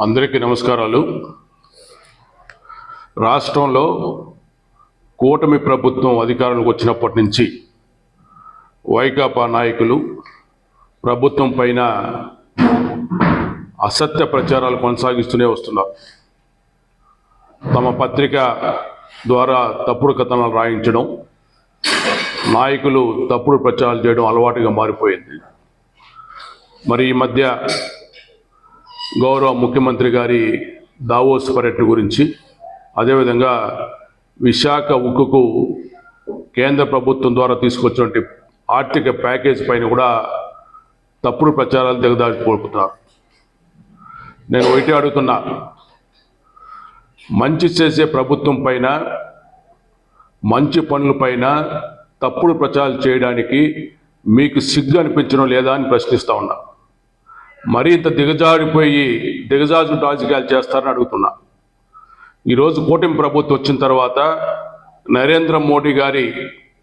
అందరికీ నమస్కారాలు. రాష్ట్రంలో కూటమి ప్రభుత్వం అధికారంలోకి వచ్చినప్పటి నుంచి వైకాపా నాయకులు ప్రభుత్వం పైన అసత్య ప్రచారాలు కొనసాగిస్తూనే వస్తున్నారు. తమ పత్రిక ద్వారా తప్పుడు కథనాలు రాయించడం నాయకులు తప్పుడు ప్రచారాలు చేయడం అలవాటుగా మారిపోయింది. మరి ఈ మధ్య గౌరవ ముఖ్యమంత్రి గారి దావోస్ పర్యటన గురించి. అదేవిధంగా విశాఖ ఉక్కుకు కేంద్ర ప్రభుత్వం ద్వారా తీసుకొచ్చినటువంటి ఆర్థిక ప్యాకేజ్ పైన కూడా తప్పుడు ప్రచారాలు దిగదాచుకోడుతున్నారు నేను ఒకటి అడుగుతున్నా. మంచి చేసే ప్రభుత్వం పైన మంచి పనులపైన తప్పుడు ప్రచారాలు చేయడానికి మీకు సిగ్గు అనిపించడం లేదా అని ప్రశ్నిస్తా ఉన్నా. మరింత ఇంత దిగజారిపోయి దిగజాజు రాజకీయాలు చేస్తారని అడుగుతున్నా. ఈరోజు కూటమి ప్రభుత్వం వచ్చిన తర్వాత నరేంద్ర మోడీ గారి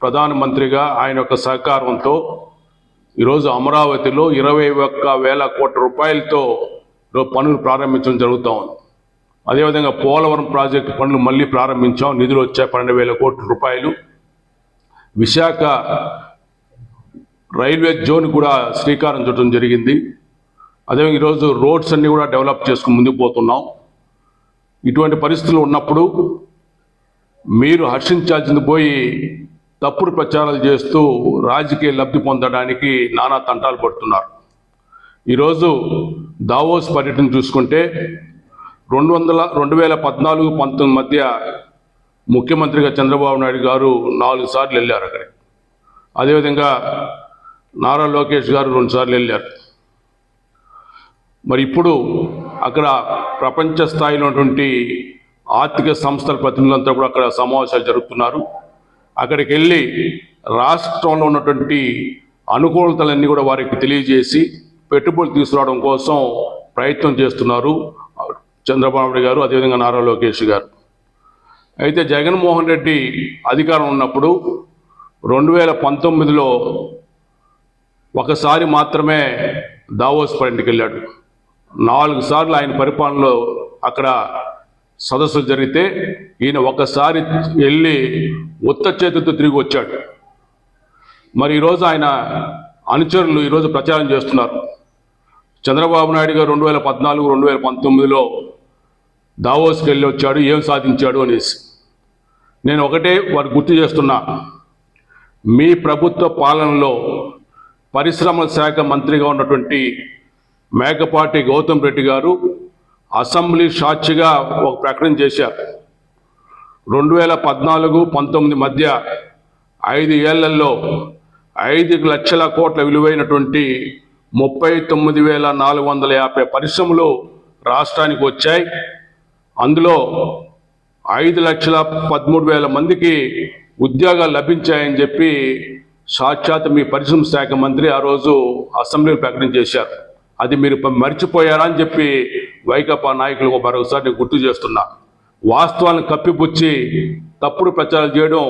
ప్రధానమంత్రిగా ఆయన యొక్క సహకారంతో ఈరోజు అమరావతిలో ఇరవై ఒక్క వేల కోట్ల రూపాయలతో పనులు ప్రారంభించడం జరుగుతూ ఉంది. అదేవిధంగా పోలవరం ప్రాజెక్టు పనులు మళ్ళీ ప్రారంభించాం. నిధులు వచ్చాయి పన్నెండు వేల కోట్ల రూపాయలు. విశాఖ రైల్వే జోన్ కూడా శ్రీకారం చుట్టడం జరిగింది. అదే ఈరోజు రోడ్స్ అన్నీ కూడా డెవలప్ చేసుకుని ముందుకు పోతున్నాం. ఇటువంటి పరిస్థితులు ఉన్నప్పుడు మీరు హర్షించాల్సింది పోయి తప్పుడు ప్రచారాలు చేస్తూ రాజకీయ లబ్ధి పొందడానికి నానా తంటాలు పడుతున్నారు. ఈరోజు దావోస్ పర్యటన చూసుకుంటే రెండు వందల రెండు వేల పద్నాలుగు పంతొమ్మిది మధ్య ముఖ్యమంత్రిగా చంద్రబాబు నాయుడు గారు నాలుగు సార్లు వెళ్ళారు అక్కడికి. అదేవిధంగా నారా లోకేష్ గారు రెండు సార్లు వెళ్ళారు. మరి ఇప్పుడు అక్కడ ప్రపంచ స్థాయిలో ఉన్నటువంటి ఆర్థిక సంస్థల ప్రతినిధులంతా కూడా అక్కడ సమావేశాలు జరుపుతున్నారు. అక్కడికి వెళ్ళి రాష్ట్రంలో ఉన్నటువంటి అనుకూలతలన్నీ కూడా వారికి తెలియజేసి పెట్టుబడులు తీసుకురావడం కోసం ప్రయత్నం చేస్తున్నారు చంద్రబాబు నాయుడు గారు అదేవిధంగా నారా లోకేష్ గారు. అయితే జగన్మోహన్ రెడ్డి అధికారం ఉన్నప్పుడు రెండు వేల పంతొమ్మిదిలో ఒకసారి మాత్రమే దావోస్ పర్యటనకి వెళ్ళాడు. నాలుగు సార్లు ఆయన పరిపాలనలో అక్కడ సదస్సు జరిగితే ఈయన ఒకసారి వెళ్ళి ఉత్త చేతితో తిరిగి వచ్చాడు. మరి ఈరోజు ఆయన అనుచరులు ఈరోజు ప్రచారం చేస్తున్నారు. చంద్రబాబు నాయుడు గారు రెండు వేల పద్నాలుగు రెండు వేల పంతొమ్మిదిలో దావోస్కి వెళ్ళి వచ్చాడు ఏం సాధించాడు అనేసి. నేను ఒకటే వారు గుర్తు చేస్తున్నా మీ ప్రభుత్వ పాలనలో పరిశ్రమల శాఖ మంత్రిగా ఉన్నటువంటి మేకపాటి గౌతమ్ రెడ్డి గారు అసెంబ్లీ సాక్షిగా ఒక ప్రకటన చేశారు. రెండు వేల పద్నాలుగు పంతొమ్మిది మధ్య ఐదు ఏళ్ళలో ఐదు లక్షల కోట్ల విలువైనటువంటి ముప్పై తొమ్మిది వేల నాలుగు వందల యాభై పరిశ్రమలు రాష్ట్రానికి వచ్చాయి. అందులో ఐదు లక్షల పదమూడు వేల మందికి ఉద్యోగాలు లభించాయని చెప్పి సాక్షాత్ మీ పరిశ్రమ శాఖ మంత్రి ఆ రోజు అసెంబ్లీలో ప్రకటన చేశారు. అది మీరు మర్చిపోయారా అని చెప్పి వైకాపా నాయకులకు మరొకసారి నేను గుర్తు చేస్తున్నా. వాస్తవాలను కప్పిపుచ్చి తప్పుడు ప్రచారం చేయడం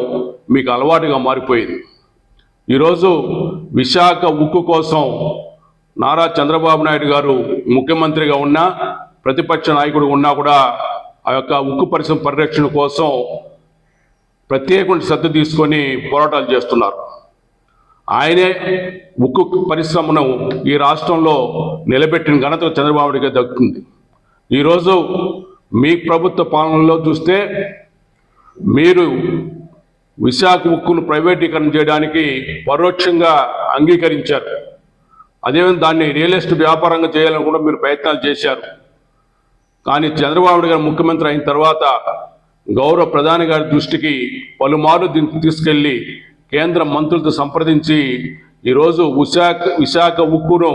మీకు అలవాటుగా మారిపోయింది. ఈరోజు విశాఖ ఉక్కు కోసం నారా చంద్రబాబు నాయుడు గారు ముఖ్యమంత్రిగా ఉన్నా ప్రతిపక్ష నాయకుడు ఉన్నా కూడా ఆ యొక్క ఉక్కు పరిశ్రమ పరిరక్షణ కోసం ప్రత్యేకమైన శ్రద్ధ తీసుకొని పోరాటాలు చేస్తున్నారు. ఆయనే ఉక్కు పరిశ్రమను ఈ రాష్ట్రంలో నిలబెట్టిన ఘనత చంద్రబాబు నాయుడుగా దక్కుతుంది ఈరోజు మీ ప్రభుత్వ పాలనలో చూస్తే మీరు విశాఖ ఉక్కును ప్రైవేటీకరణ చేయడానికి పరోక్షంగా అంగీకరించారు. అదేవిధంగా దాన్ని రియల్ ఎస్టేట్ వ్యాపారంగా చేయాలని కూడా మీరు ప్రయత్నాలు చేశారు. కానీ చంద్రబాబు నాయుడు గారు ముఖ్యమంత్రి అయిన తర్వాత గౌరవ ప్రధాని గారి దృష్టికి పలుమార్లు దీన్ని తీసుకెళ్ళి కేంద్ర మంత్రులతో సంప్రదించి ఈరోజు విశాఖ విశాఖ ఉక్కును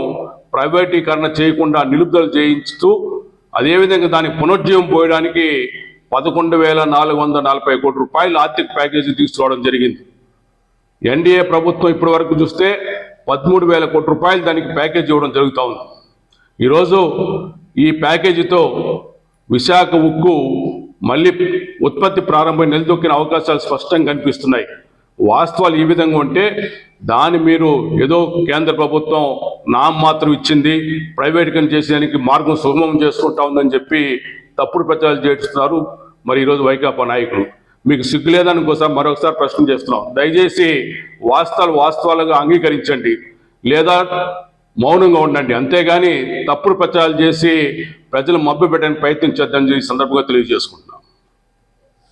ప్రైవేటీకరణ చేయకుండా నిలుపుదల చేయించుతూ అదేవిధంగా దాని పునరుజ్జీవం పోయడానికి పదకొండు వేల నాలుగు వందల నలభై కోట్ల రూపాయలు ఆర్థిక ప్యాకేజీ తీసుకురావడం జరిగింది. ఎన్డీఏ ప్రభుత్వం ఇప్పటి వరకు చూస్తే పదమూడు వేల కోట్ల రూపాయలు దానికి ప్యాకేజ్ ఇవ్వడం జరుగుతూ ఉంది. ఈరోజు ఈ ప్యాకేజీతో విశాఖ ఉక్కు మళ్ళీ ఉత్పత్తి ప్రారంభం నిలదొక్కిన అవకాశాలు స్పష్టంగా కనిపిస్తున్నాయి. వాస్తవాలు ఈ విధంగా ఉంటే దాన్ని మీరు ఏదో కేంద్ర ప్రభుత్వం నామ్ మాత్రం ఇచ్చింది ప్రైవేటీకరణ చేసేదానికి మార్గం సుగమం చేసుకుంటా ఉందని చెప్పి తప్పుడు ప్రచారాలు చేస్తున్నారు మరి ఈరోజు వైకాపా నాయకులు. మీకు సిగ్గు లేదని ఇంకోసారి మరొకసారి ప్రశ్న చేస్తున్నాం. దయచేసి వాస్తవాలు వాస్తవాలుగా అంగీకరించండి లేదా మౌనంగా ఉండండి. అంతేగాని తప్పుడు ప్రచారాలు చేసి ప్రజలు మభ్య పెట్టడానికి ప్రయత్నించొద్దని ఈ సందర్భంగా తెలియజేసుకుంటాం